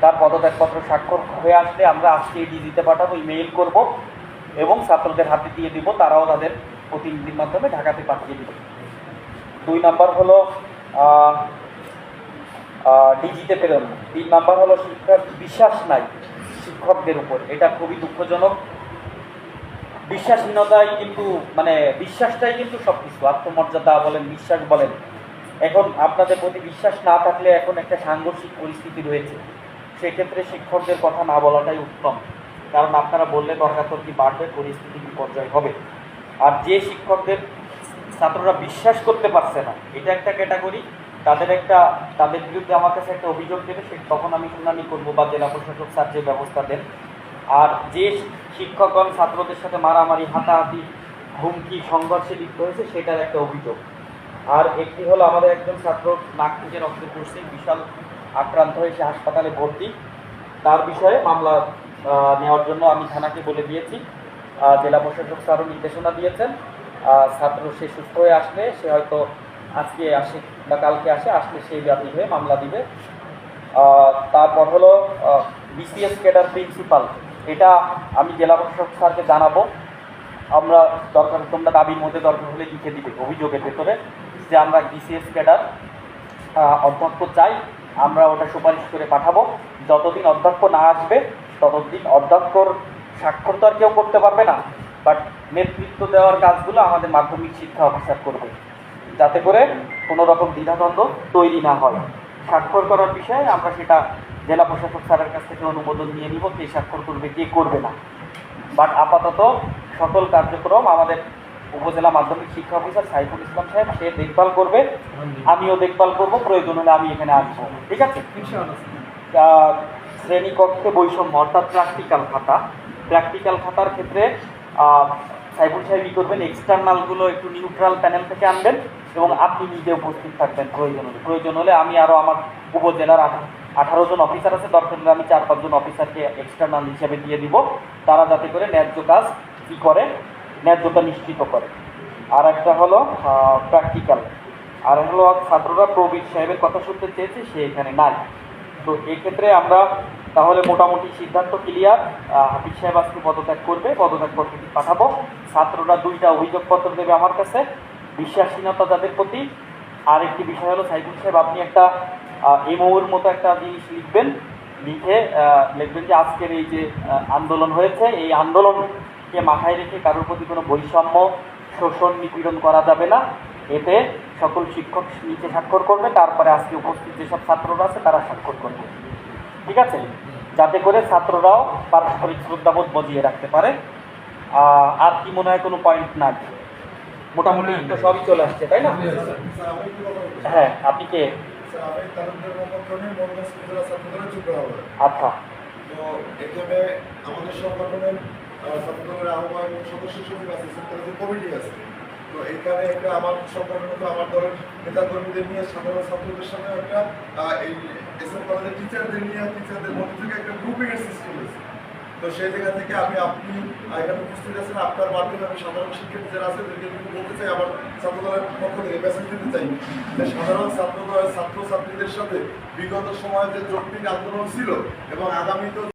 তার পদত্যাগপত্র স্বাক্ষর হয়ে আসলে আমরা আজকে ডিজিতে পাঠাবো, ইমেইল করব এবং ছাত্রদের হাতে দিয়ে দিব, তারাও তাদের প্রতিনিধির মাধ্যমে ঢাকাতে পাঠিয়ে দিবে। দুই নাম্বার হলো ডিজিতে প্রেরণ। তিন নাম্বার হলো, শিক্ষার বিশ্বাস নাই শিক্ষকদের উপর। এটা খুবই দুঃখজনক। বিশ্বাসহীনতাই কিন্তু মানে বিশ্বাসটাই কিন্তু সব কিছু আত্মমর্যাদা বলেন, বিশ্বাস বলেন। এখন আপনাদের প্রতি বিশ্বাস না থাকলে এখন একটা সাংঘর্ষিক পরিস্থিতি রয়েছে। সেক্ষেত্রে শিক্ষকদের কথা না বলাটাই উত্তম। কারণ আপনারা বললে দরকার কি বাড়বে, পরিস্থিতি বিপর্যয় হবে। আর যে শিক্ষকদের ছাত্ররা বিশ্বাস করতে পারছে না, এটা একটা ক্যাটাগরি, তাদের একটা, তাদের বিরুদ্ধে আমার কাছে একটা অভিযোগ দেবে, সে তখন আমি শুনানি করব বা জেলা প্রশাসক স্যার যে ব্যবস্থা দেন। আর যে শিক্ষকগণ ছাত্রদের সাথে মারামারি, হাতাহাতি, হুমকি, সংঘর্ষে লিপ্ত হয়েছে, সেটার একটা অভিযোগ। আর একটি হলো আমাদের একজন ছাত্র নাক থেকে রক্ত পড়ছে, বিশাল আক্রান্ত হয়ে সে হাসপাতালে ভর্তি। তার বিষয়ে মামলা নেওয়ার জন্য আমি থানাকে বলে দিয়েছি। জেলা প্রশাসক স্যারও নির্দেশনা দিয়েছেন। ছাত্র সে সুস্থ হয়ে আসলে, সে হয়তো আজকে আসে বা কালকে আসে, আসলে সেই ব্যাপী হয়ে মামলা দিবে। তারপর হলো বিসিএস ক্যাডার প্রিন্সিপাল। এটা আমি জেলা প্রশাসক স্যারকে জানাব। আমরা দরকার, তোমরা দাবির মধ্যে দরকার হলে লিখে দিবে অভিযোগের ভেতরে যে আমরা বিসিএস ক্যাডার অধ্যক্ষ চাই আমরা ওটা সুপারিশ করে পাঠাবো। যতদিন অধ্যক্ষ না আসবে, ততদিন অধ্যক্ষর স্বাক্ষর তো আর কেউ করতে পারবে না। বাট নেতৃত্ব দেওয়ার কাজগুলো আমাদের মাধ্যমিক শিক্ষা অফিসার করবে। যাতে করে কোনো রকম দ্বিধাদ্বন্দ্ব তৈরি না হয়। স্বাক্ষর করার বিষয়ে আমরা সেটা জেলা প্রশাসক স্যারের কাছ থেকে অনুমোদন নিয়ে নিব, কে স্বাক্ষর করবে, কে করবে না। বাট আপাতত সকল কার্যক্রম আমাদের উপজেলা মাধ্যমিক শিক্ষা অফিসার সাইফুল ইসলাম সাহেব সে দেখভাল করবে আমিও দেখভাল করব প্রয়োজন হলে আমি এখানে আসব। ঠিক আছে? শ্রেণীকক্ষে বৈষম্য অর্থাৎ প্র্যাকটিক্যাল খাতা। প্র্যাকটিক্যাল খাতার ক্ষেত্রে সাইফুল সাহেব কী করবেন? এক্সটার্নালগুলো একটু নিউট্রাল প্যানেল থেকে আনবেন এবং আপনি নিজে উপস্থিত থাকবেন প্রয়োজন হলে প্রয়োজন হলে আমি আরও আমার উপজেলার আঠারো জন অফিসার আছে দরকার হলে আমি চার পাঁচজন অফিসারকে এক্সটার্নাল হিসেবে দিয়ে দিব। তারা যাতে করে ন্যায্য কাজ কী করে? ন্যায্যতা নিশ্চিত করে। আর একটা হলো প্র্যাকটিক্যাল আর হলো, ছাত্ররা প্রবীর সাহেবের কথা শুনতে চেয়েছে, সে এখানে নাই। তো এক্ষেত্রে আমরা তাহলে মোটামুটি সিদ্ধান্ত ক্লিয়ার হাফিজ সাহেব আজকে পদত্যাগ করবে, পদত্যাগ পত্রটি পাঠাবো। ছাত্ররা দুইটা অভিযোগপত্র দেবে আমার কাছে, বিশ্বাসহীনতা তাদের প্রতি। আর একটি বিষয় হলো, সাইফুল সাহেব, আপনি একটা এমওর মতো একটা জিনিস লিখবেন, লিখে লিখবেন যে আজকের এই যে আন্দোলন হয়েছে, এই আন্দোলনকে মাথায় রেখে কারোর প্রতি কোনো বৈষম্য শোষণ, নিপীড়ন করা যাবে না। এতে সকল শিক্ষক নিচে স্বাক্ষর করবে, তারপরে আজকে উপস্থিত যেসব ছাত্ররা আছে তারা স্বাক্ষর করবে। ঠিক আছে? যাতে করে ছাত্ররাও পারস্পরিক শ্রদ্ধাবোধ বজিয়ে রাখতে পারে। আর কি মনে হয় কোনো পয়েন্ট না মোটামুটি সবই চলে আসছে, তাই না? হ্যাঁ আপনি কে? আচ্ছা। আমাদের সংগঠনের সংগঠনের আহ্বায়ক সদস্য সচিব আছে, সেন্ট্রাল কমিটি আছে। তো এখানে একটা আমার আমার দলের নেতা কর্মীদের নিয়ে, সাধারণ ছাত্রদের সাথে একটা এই এসএম কলেজের টিচারদের নিয়ে টিচারদের মধ্যে থেকে একটা গ্রুপিং এর তো সেই জায়গা থেকে আমি, আপনি এখানে উপস্থিত আছেন, আপনার মাধ্যমে আমি সাধারণ শিক্ষার্থী যারা আছে তাদেরকে কিন্তু বলতে চাই, আমার ছাত্র দলের পক্ষ থেকে মেসেজ দিতে চাই। যে সাধারণ ছাত্র ছাত্র ছাত্রীদের সাথে বিগত সময়ে যে যৌক্তিক আন্দোলন ছিল এবং আগামী তো